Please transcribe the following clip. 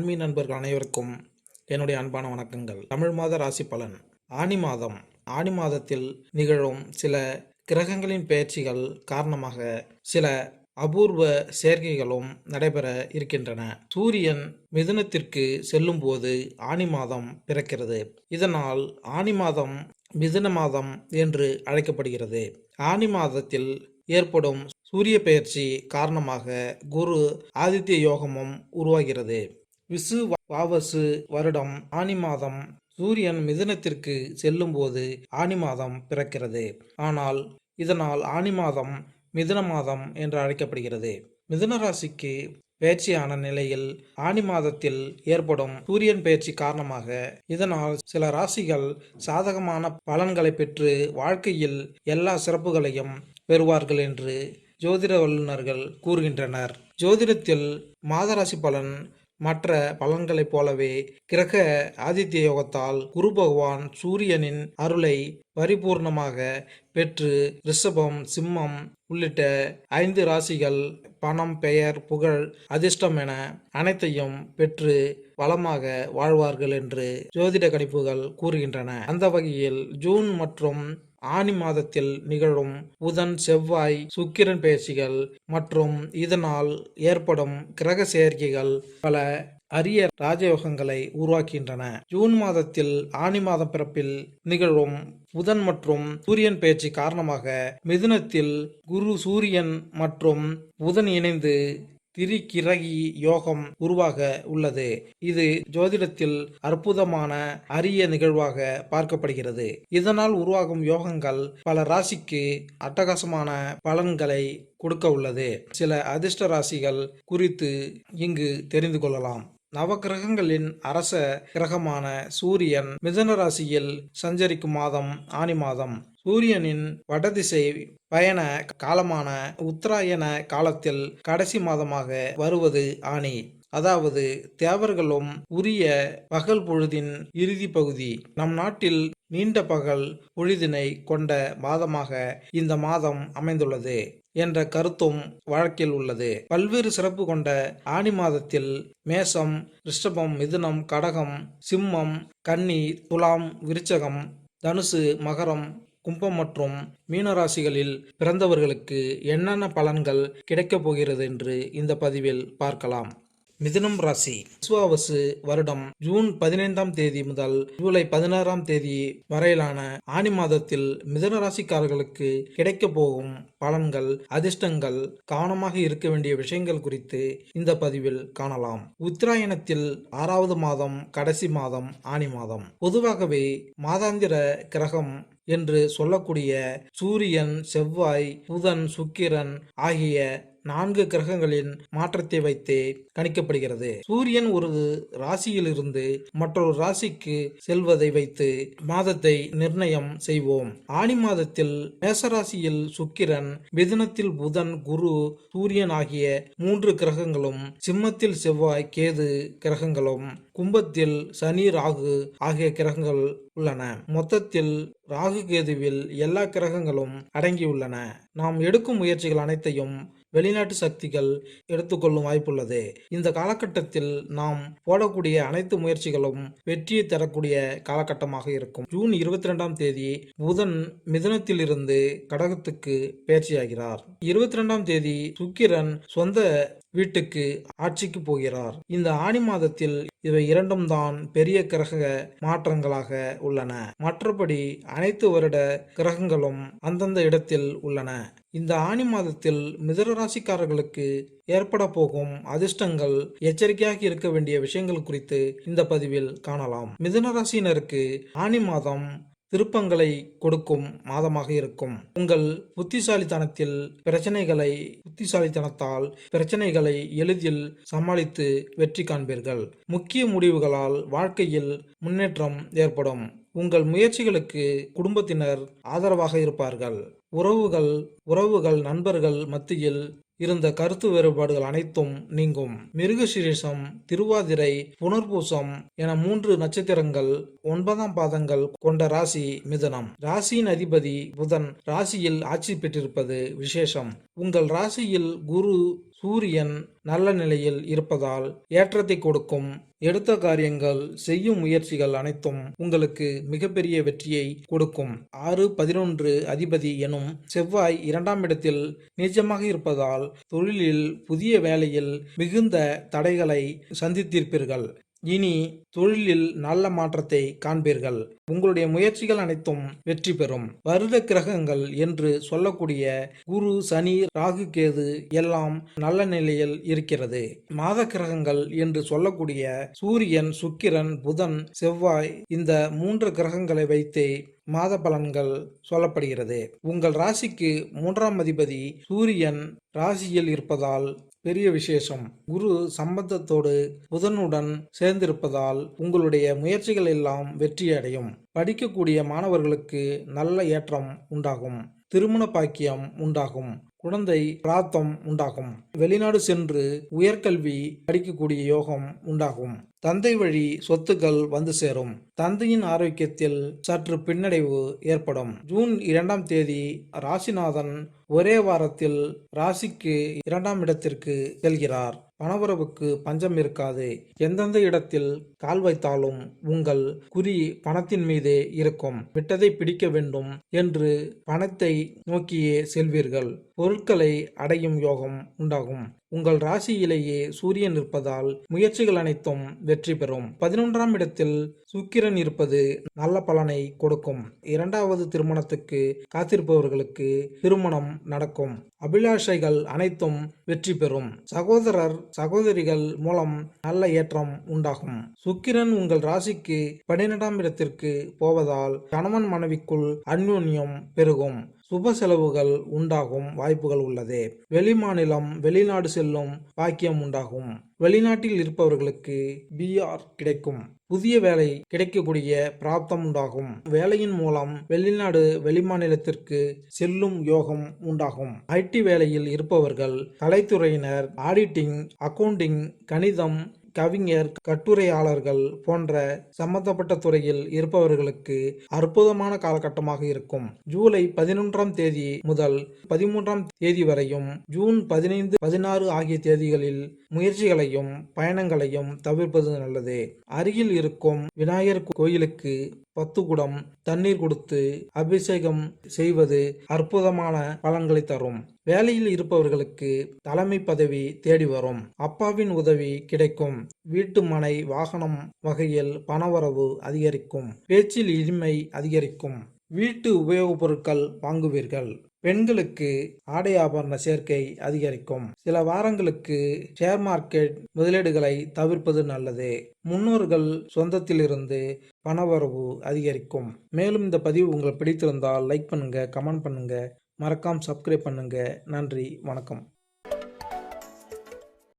ஆன்மீ நண்பர்கள் அனைவருக்கும் என்னுடைய அன்பான வணக்கங்கள். தமிழ் மாத ராசி பலன். ஆனி மாதம். ஆனி மாதத்தில் நிகழும் சில கிரகங்களின் பெயர்ச்சிகள் காரணமாக சில அபூர்வ சேர்க்கைகளும் நடைபெற இருக்கின்றன. சூரியன் மிதுனத்திற்கு செல்லும்போது ஆனி மாதம் பிறக்கிறது. இதனால் ஆனி மாதம் மிதுன மாதம் என்று அழைக்கப்படுகிறது. ஆனி மாதத்தில் ஏற்படும் சூரிய பெயர்ச்சி காரணமாக குரு ஆதித்ய யோகமும் உருவாகிறது. விசு வாவசு வருடம் ஆனி மாதம் சூரியன் மிதுனத்திற்கு செல்லும்போது ஆனி மாதம் பிறக்கிறது. ஆனால் இதனால் ஆனி மாதம் மிதுன மாதம் என்று அழைக்கப்படுகிறது. மிதுன ராசிக்கு பயிற்சியான நிலையில் ஆனி மாதத்தில் ஏற்படும் சூரியன் பயிற்சி காரணமாக இதனால் சில ராசிகள் சாதகமான பலன்களை பெற்று வாழ்க்கையில் எல்லா சிறப்புகளையும் பெறுவார்கள் என்று ஜோதிட வல்லுநர்கள் கூறுகின்றனர். ஜோதிடத்தில் மாதராசி பலன் மற்ற பலன்களைப் போலவே கிரக ஆதித்ய யோகத்தால் குரு பகவான் சூரியனின் அருளை பரிபூர்ணமாக பெற்று ரிஷபம் சிம்மம் உள்ளிட்ட ஐந்து ராசிகள் பணம் பெயர் புகழ் அதிர்ஷ்டம் என அனைத்தையும் பெற்று வளமாக வாழ்வார்கள் என்று ஜோதிட கணிப்புகள் கூறுகின்றன. அந்த வகையில் ஜூன் மற்றும் ஆனி மாதத்தில் நிகழும் புதன் செவ்வாய் சுக்கிரன் பேச்சுகள் மற்றும் இதனால் ஏற்படும் கிரக சேர்க்கைகள் பல அரிய ராஜயோகங்களை உருவாக்கின்றன. ஜூன் மாதத்தில் ஆனி மாதம் பிறப்பில் நிகழும் புதன் மற்றும் சூரியன் பயிற்சி காரணமாக மிதுனத்தில் குரு சூரியன் மற்றும் புதன் இணைந்து திரிகிரகி யோகம் உருவாக உள்ளது. இது ஜோதிடத்தில் அற்புதமான அரிய நிகழ்வாக பார்க்கப்படுகிறது. இதனால் உருவாகும் யோகங்கள் பல ராசிக்கு அட்டகாசமான பலன்களை கொடுக்க உள்ளது. சில அதிர்ஷ்ட ராசிகள் குறித்து இங்கு தெரிந்து கொள்ளலாம். நவகிரகங்களின் அரச கிரகமான சூரியன் மிதன ராசியில் சஞ்சரிக்கும் மாதம் ஆனி மாதம். சூரியனின் வடதிசை பயண காலமான உத்தராயண காலத்தில் கடைசி மாதமாக வருவது ஆனி. அதாவது தேவர்களும் உரிய பகல் பொழுதின் இறுதி பகுதி நம் நாட்டில் நீண்ட பகல் பொழுதினை கொண்ட மாதமாக இந்த மாதம் அமைந்துள்ளது என்ற கருத்தும் வழக்கில் உள்ளது. பல்வேறு சிறப்பு கொண்ட ஆனி மாதத்தில் மேசம் ரிஷபம் மிதுனம் கடகம் சிம்மம் கன்னி துலாம் விருச்சகம் தனுசு மகரம் கும்பம் மற்றும் மீனராசிகளில் பிறந்தவர்களுக்கு என்னென்ன பலன்கள் கிடைக்கப் போகிறது என்று இந்த பதிவில் பார்க்கலாம். மிதுனம் ராசி. விஸ்வாவசு வருடம் ஜூன் பதினைந்தாம் தேதி முதல் ஜூலை பதினாறாம் தேதி வரையிலான ஆனி மாதத்தில் மிதுன ராசிக்காரர்களுக்கு கிடைக்க போகும் பலன்கள் அதிர்ஷ்டங்கள் கவனமாக இருக்க வேண்டிய விஷயங்கள் குறித்து இந்த பதிவில் காணலாம். உத்தராயணத்தில் ஆறாவது மாதம் கடைசி மாதம் ஆனி மாதம். பொதுவாகவே மாதாந்திர கிரகம் என்று சொல்லக்கூடிய சூரியன் செவ்வாய் புதன் சுக்கிரன் ஆகிய நான்கு கிரகங்களின் மாற்றத்தை வைத்து கணிக்கப்படுகிறது. சூரியன் ஒரு ராசியிலிருந்து மற்றொரு ராசிக்கு செல்வதை வைத்து மாதத்தை நிர்ணயம் செய்வோம். ஆணி மாதத்தில் மேசராசியில் சுக்கிரன் மிதுனத்தில் புதன் குரு சூரியன் ஆகிய மூன்று கிரகங்களும் சிம்மத்தில் செவ்வாய் கேது கிரகங்களும் கும்பத்தில் சனி ராகு ஆகிய கிரகங்கள் உள்ளன. மொத்தத்தில் ராகு கேதுவில் எல்லா கிரகங்களும் அடங்கியுள்ளன. நாம் எடுக்கும் முயற்சிகள் அனைத்தையும் வெளிநாட்டு சக்திகள் எடுத்துக்கொள்ளும் வாய்ப்புள்ளது. இந்த காலகட்டத்தில் நாம் போடக்கூடிய அனைத்து முயற்சிகளும் வெற்றியை தரக்கூடிய காலகட்டமாக இருக்கும். ஜூன் இருபத்தி ரெண்டாம் தேதி புதன் மிதனத்திலிருந்து கடகத்துக்கு பயிற்சியாகிறார். இருபத்தி ரெண்டாம் தேதி சுக்கிரன் சொந்த வீட்டுக்கு ஆட்சிக்கு போகிறார். இந்த ஆணி மாதத்தில் இவை இரண்டும் தான் பெரிய கிரக மாற்றங்களாக உள்ளன. மற்றபடி அனைத்து வருட கிரகங்களும் அந்தந்த இடத்தில் உள்ளன. இந்த ஆணி மாதத்தில் மிதர ராசிக்காரர்களுக்கு ஏற்பட போகும் அதிர்ஷ்டங்கள் எச்சரிக்கையாக இருக்க வேண்டிய விஷயங்கள் குறித்து இந்த பதிவில் காணலாம். மிதன ராசியினருக்கு ஆணி மாதம் திருப்பங்களை கொடுக்கும் மாதமாக இருக்கும். உங்கள் புத்திசாலித்தனத்தில் பிரச்சனைகளை புத்திசாலித்தனத்தால் பிரச்சனைகளை எளிதில் சமாளித்து வெற்றி காண்பீர்கள். முக்கிய முடிவுகளால் வாழ்க்கையில் முன்னேற்றம் ஏற்படும். உங்கள் முயற்சிகளுக்கு குடும்பத்தினர் ஆதரவாக இருப்பார்கள். உறவுகள் உறவுகள் நண்பர்கள் மத்தியில் இருந்த கருத்து வேறுபாடுகள் அனைத்தும் நீங்கும். மிருகசிரீஷம் திருவாதிரை புனர்பூசம் என மூன்று நட்சத்திரங்கள் ஒன்பதாம் பாதங்கள் கொண்ட ராசி மிதனம். ராசியின் அதிபதி புதன் ராசியில் ஆட்சி பெற்றிருப்பது விசேஷம். உங்கள் ராசியில் குரு சூரியன் நல்ல நிலையில் இருப்பதால் ஏற்றத்தை கொடுக்கும். எடுத்த காரியங்கள் செய்யும் முயற்சிகள் அனைத்தும் உங்களுக்கு மிகப்பெரிய வெற்றியை கொடுக்கும். ஆறு பதினொன்று அதிபதி எனும் செவ்வாய் இரண்டாம் இடத்தில் நீச்சமாக இருப்பதால் தொழிலில் புதிய வேலையில் மிகுந்த தடைகளை சந்தித்திருப்பீர்கள். இனி தொழிலில் நல்ல மாற்றத்தை காண்பீர்கள். உங்களுடைய முயற்சிகள் அனைத்தும் வெற்றி பெறும். வருட கிரகங்கள் என்று சொல்லக்கூடிய குரு சனி ராகு கேது எல்லாம் நல்ல நிலையில் இருக்கிறது. மாத கிரகங்கள் என்று சொல்லக்கூடிய சூரியன் சுக்கிரன் புதன் செவ்வாய் இந்த மூன்று கிரகங்களை வைத்து மாத பலன்கள் சொல்லப்படுகிறது. உங்கள் ராசிக்கு மூன்றாம் அதிபதி சூரியன் ராசியில் இருப்பதால் பெரிய விசேஷம். குரு சம்பந்தத்தோடு புதனுடன் சேர்ந்திருப்பதால் உங்களுடைய முயற்சிகள் எல்லாம் வெற்றி அடையும் படிக்கக்கூடிய மாணவர்களுக்கு நல்ல ஏற்றம் உண்டாகும். திருமண பாக்கியம் உண்டாகும். குழந்தை பிராத்தம் உண்டாகும். வெளிநாடு சென்று உயர்கல்வி படிக்கக்கூடிய யோகம் உண்டாகும். தந்தை வழி சொத்துக்கள் வந்து சேரும். தந்தையின் ஆரோக்கியத்தில் சற்று பின்னடைவு ஏற்படும். ஜூன் இரண்டாம் தேதி ராசிநாதன் ஒரே வாரத்தில் ராசிக்கு இரண்டாம் இடத்திற்கு செல்கிறார். பணவரவுக்கு பஞ்சம் இருக்காது. எந்தெந்த இடத்தில் கால் வைத்தாலும் உங்கள் குறி பணத்தின் மீதே இருக்கும். விட்டதை பிடிக்க வேண்டும் என்று பணத்தை நோக்கியே செல்வீர்கள். பொருட்களை அடையும் யோகம் உண்டாகும். உங்கள் ராசியிலேயே சூரியன் இருப்பதால் முயற்சிகள் அனைத்தும் வெற்றி பெறும். பதினொன்றாம் இடத்தில் சுக்கிரன் இருப்பது நல்ல பலனை கொடுக்கும். இரண்டாவது திருமணத்துக்கு காத்திருப்பவர்களுக்கு திருமணம் நடக்கும். அபிலாஷைகள் அனைத்தும் வெற்றி பெறும். சகோதரர் சகோதரிகள் மூலம் நல்ல ஏற்றம் உண்டாகும். சுக்கிரன் உங்கள் ராசிக்கு பன்னிரெண்டாம் இடத்திற்கு போவதால் கணவன் மனைவிக்குள் அந்யோன்யம் பெருகும். சுப செலவுகள் உண்டாகும் வாய்ப்புகள் உள்ளது. வெளிமாநிலம் வெளிநாடு செல்லும் பாக்கியம் உண்டாகும். வெளிநாட்டில் இருப்பவர்களுக்கு பிஆர் கிடைக்கும். புதிய வேலை கிடைக்கக்கூடிய பிராப்தம் உண்டாகும். வேலையின் மூலம் வெளிநாடு வெளிமாநிலத்திற்கு செல்லும் யோகம் உண்டாகும். ஐடி வேலையில் இருப்பவர்கள் கலைத்துறையினர் ஆடிட்டிங் அக்கவுண்டிங் கணிதம் கவிஞர் கட்டுரையாளர்கள் போன்ற சம்பந்தப்பட்ட துறையில் இருப்பவர்களுக்கு அற்புதமான காலகட்டமாக இருக்கும். ஜூலை பதினொன்றாம் தேதி முதல் பதிமூன்றாம் தேதி வரையும் ஜூன் பதினைந்து பதினாறு ஆகிய தேதிகளில் முயற்சிகளையும் பயணங்களையும் தவிர்ப்பது நல்லது. அருகில் இருக்கும் விநாயகர் கோயிலுக்கு பத்து குடம் தண்ணீர் கொடுத்து அபிஷேகம் செய்வது அற்புதமான பலன்களை தரும். வேலையில் இருப்பவர்களுக்கு தலைமை பதவி தேடி வரும். அப்பாவின் உதவி கிடைக்கும். வீட்டு மனை வாகனம் வகையில் பணவரவு அதிகரிக்கும். பேச்சில் இனிமை அதிகரிக்கும். வீட்டு உபயோகப் பொருட்கள் வாங்குவீர்கள். பெண்களுக்கு ஆடை ஆபரண சேர்க்கை அதிகரிக்கும். சில வாரங்களுக்கு ஷேர் மார்க்கெட் முதலீடுகளை தவிர்ப்பது நல்லது. முன்னோர்கள் சொந்தத்திலிருந்து பணவரவு அதிகரிக்கும். மேலும் இந்த பதிவு உங்களுக்கு பிடித்திருந்தால் லைக் பண்ணுங்க கமெண்ட் பண்ணுங்க. மறக்காமல் சப்ஸ்கிரைப் பண்ணுங்கள் நன்றி வணக்கம்.